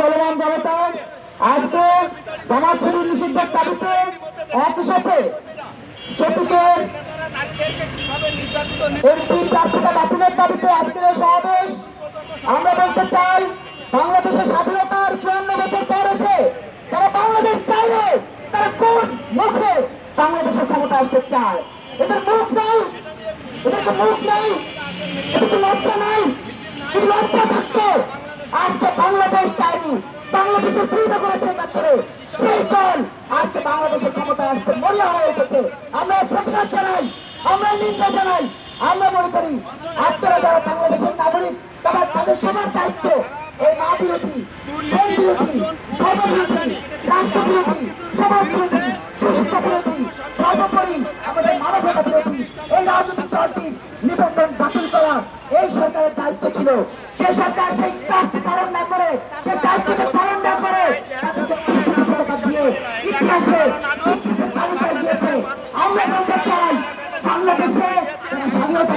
চলমান জনতার আজকে জমাছুরি নিষিদ্ধের দাবিতে একসাথে চতুর্থে এমপি প্রার্থীরা বাতিলের দাবিতে আজকের সমাবেশ। আমরা বলতে চাই, বাংলাদেশের স্বাধীনতার চুয়ান্ন বছর ক্ষমতা আসতে মুখ নাই। এদের মুখ নাই। এদের লজ্জা নাই। লজ্জা থাকতো। আজকে বাংলাদেশ চাইনি বাংলাদেশের বিরোধিতা করেছে একাত্তরে। সেই দল আজকে বাংলাদেশের ক্ষমতা আসতে মরিয়া হয়ে উঠেছে আমরা প্রতিবাদ জানাই। আমরা নিন্দা জানাই। আমরা মনে করি আপনারা যারা বাংলাদেশের নাগরিক, তারা তাদের সবার দায়িত্ব এই মা বিরোধী দেশ বিরোধী রাষ্ট্র বিরোধী সমাজ বিরোধী বিরোধী আমাদের মানবতা বিরোধী এই রাজনৈতিক দলটির নিবন্ধন বাতিল করা এই সরকারের দায়িত্ব ছিল। সে সরকার সেই কাজটি পালন না করে, সে দায়িত্বকে পালন না করে দিয়ে ইতিহাসে তালিকা দিয়েছে। আমরা বলতে চাই, বাংলাদেশে স্বাধীনতা